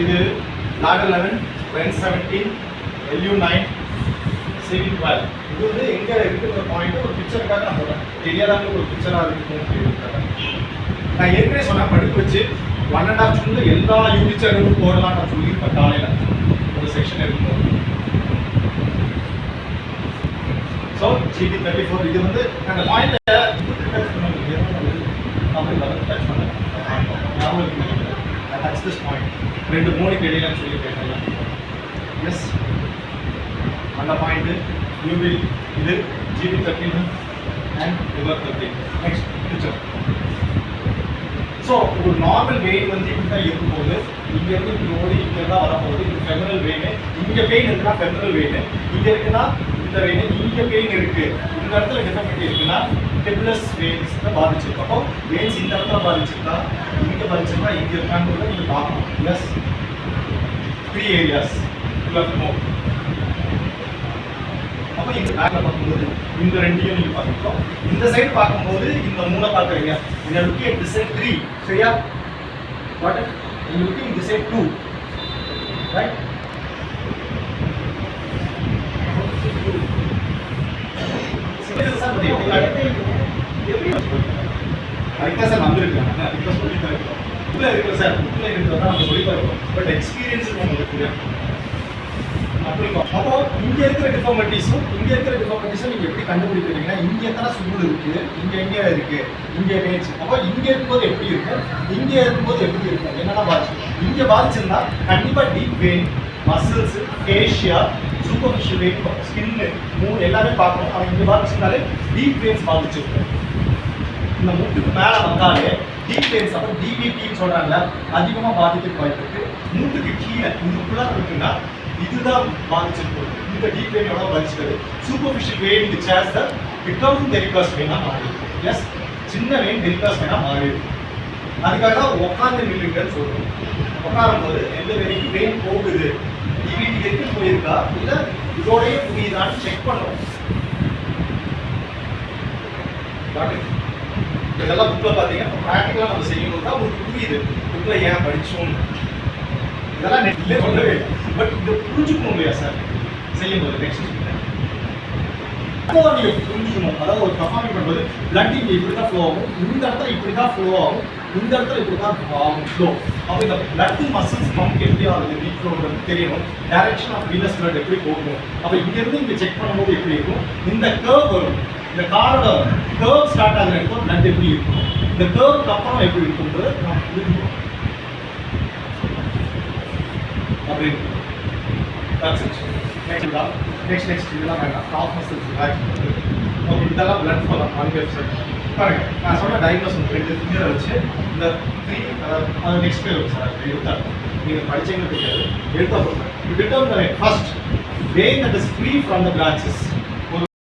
இது ladder 11 when 17 LU 9 CV 12 இது வந்து எங்கே இருக்குன்ற பாயிண்ட் ஒரு பிக்சருக்காக நான் சொல்கிறேன் தெரியாதவங்க ஒரு பிக்சராக இருக்கும் நான் ஏற்கனவே சொன்னேன் படிப்பு வச்சு ஒன் அண்ட் ஹாஃப் ஸ்கூல்ல எல்லா யூனிச்சர்களும் போடலாம் நான் சொல்லியிருப்பேன் காலையில் ஒரு செக்ஷன் இருக்கும் ஸோ ஜிபி தேர்ட்டி ஃபோர் இது வந்து அந்த பாயிண்ட் டச் பண்ண அப்படி டச் பண்ண டச் திஸ் பாயிண்ட் ரெண்டு மூணுக்கு இடையில சொல்லியிருக்கேன் எஸ் அந்த பாயிண்ட்டு யூ வில் இது GP thirteen and river thirteen next future so ஒரு நார்மல் வெயின் வந்து இப்படி தான் இருக்கும்போது இங்கேருந்து இப்படி ஓடி இங்கே தான் வரப்போகுது. இது ஃபெமரல் வெயின் இங்கே பெயின் இருக்குன்னா ஃபெமரல் வெயின் இங்கே இருக்குன்னா இந்த வெயின் இங்கே பெயின் இருக்குது இந்த இடத்துல டிஃபெக்ட் இருக்குன்னா டெப்லஸ் வெயின்ஸ் தான் பாதிச்சிருக்கும் அப்போ வேன்ஸ் இந்த இடத்துல பாதிச்சிருக்கா? இங்கே பாதிச்சிருக்கா? இங்கே இருக்கான்னு நீங்கள் பார்க்கணும். ப்ளஸ் த்ரீ ஏரியாஸ் நோ அப்போ இந்த பேக்கில் பார்க்கும்போது இந்த ரெண்டையும் நீங்கள் பார்த்துக்கோ இந்த சைடு பார்க்கும்போது இந்த மூணை பார்க்குறீங்க இந்த லுக்கி அட் திஸ் த்ரீ சரியா வாட் இந்த லுக்கி இந்த சைடு டூ ரைட் அதுக்கு சார் வந்திருக்காங்க இப்போ சொல்லி தருகிறோம் உள்ள இருக்கிற சார் உள்ள இருக்கிறதா நம்ம சொல்லி தருவோம் பட் எக்ஸ்பீரியன்ஸ் உங்களுக்கு தெரியும் அப்போ இங்கே இருக்கிற டிஃபார்மிட்டிஸும் இங்கே இருக்கிற டிஃபார்மிட்டிஸும் நீங்கள் எப்படி கண்டுபிடிக்கிறீங்கன்னா இங்கே எத்தனை சுருள் இருக்குது இங்கே எங்க இருக்குது இங்கே வேச்சு அப்போ இங்க இருக்கும்போது எப்படி இருக்கும் இங்க இருக்கும்போது எப்படி இருக்கும் என்னென்ன பாதிச்சு இங்கே பாதிச்சிருந்தா கண்டிப்பாக deep vein muscles fascia superficial vein skin மூணு எல்லாமே பார்க்கணும் அவன் இங்கே பாதிச்சிருந்தாலே டீப் வெயின்ஸ் பாதிச்சிருக்கும் இந்த முட்டுக்கு மேலே வந்தாலே டீப் அப்போ டிபிடின்னு சொல்கிறாங்க அதிகமாக பாதிக்க வாய்ப்பு இருக்கு மூட்டுக்கு கீழே இதுக்குள்ளே இருக்குன்னா இதுதான் பாதிச்சிருக்கு இந்த டீப் எவ்வளோ பாதிச்சிருக்கு சூப்பர்ஃபிஷியல் வெயின் இந்த சேர்ஸ் தான் பிகம் டெலிகாஸ் வெயினா மாறி எஸ் சின்ன வெயின் டெலிகாஸ் வெயினா மாறி அதுக்காக தான் உட்காந்து நில்லுங்கன்னு சொல்கிறோம் உட்காரும் போது எந்த வரைக்கும் வெயின் போகுது? டிவிடி வரைக்கும் போயிருக்கா? இல்லை இதோடய புரியுதான்னு செக் பண்ணுறோம் இதெல்லாம் புக்கில் பார்த்தீங்கன்னா ப்ராக்டிக்கலாக நம்ம செய்யணும் தான் உங்களுக்கு புரியுது. புக்கில் ஏன் படிச்சோம் இதெல்லாம் நெட்லேயே சொல்லவே பட் இதை புரிஞ்சுக்கணும் இல்லையா சார் செய்யும்போது நெக்ஸ்ட் நீங்கள் புரிஞ்சுக்கணும். அதாவது ஒரு பர்ஃபார்மிங் பண்ணும்போது பிளட் இங்கே இப்படி தான் ஃப்ளோ ஆகும். இந்த இடத்துல இப்படி தான் ஃப்ளோ ஆகும். இந்த இடத்துல இப்படி தான் ஆகும். ஃப்ளோ அப்போ இந்த பிளட் மசில்ஸ் பம்ப் எப்படி ஆகுது வீக் ஃப்ளோன்றது தெரியணும். டைரக்ஷன் ஆஃப் வீனஸ் பிளட் எப்படி போகணும் அப்போ இங்கேருந்து இங்கே செக் பண்ணும்போது எப்படி இருக்கும்? இந்த கர்வ் வரும். இந்த காரோட கேர்வ் ஸ்டார்ட் ஆகிற இடத்துல பிளட் எப்படி இருக்கும்? இந்த கேர்வுக்கு அப்புறம் எப்படி இருக்குன்றது நாம் புரிஞ்சுக்கணும். அப்படின்னு நெக்ஸ்ட் நெக்ஸ்ட் இதெல்லாம் வேண்டாம். டாப் மசில்ஸ் ஓகே இதெல்லாம் பிளட் ஃபாலோ அங்கே பாருங்க நான் சொன்ன டயக்னோஸ் ரெண்டு ஃபிங்கரை வச்சு இந்த த்ரீ அதாவது நெக்ஸ்ட் பேர் சார் எடுத்தா. நீங்கள் படிச்சீங்க தெரியாது. எடுத்தா சொல்கிறேன் you determine the first vein that is free from the branches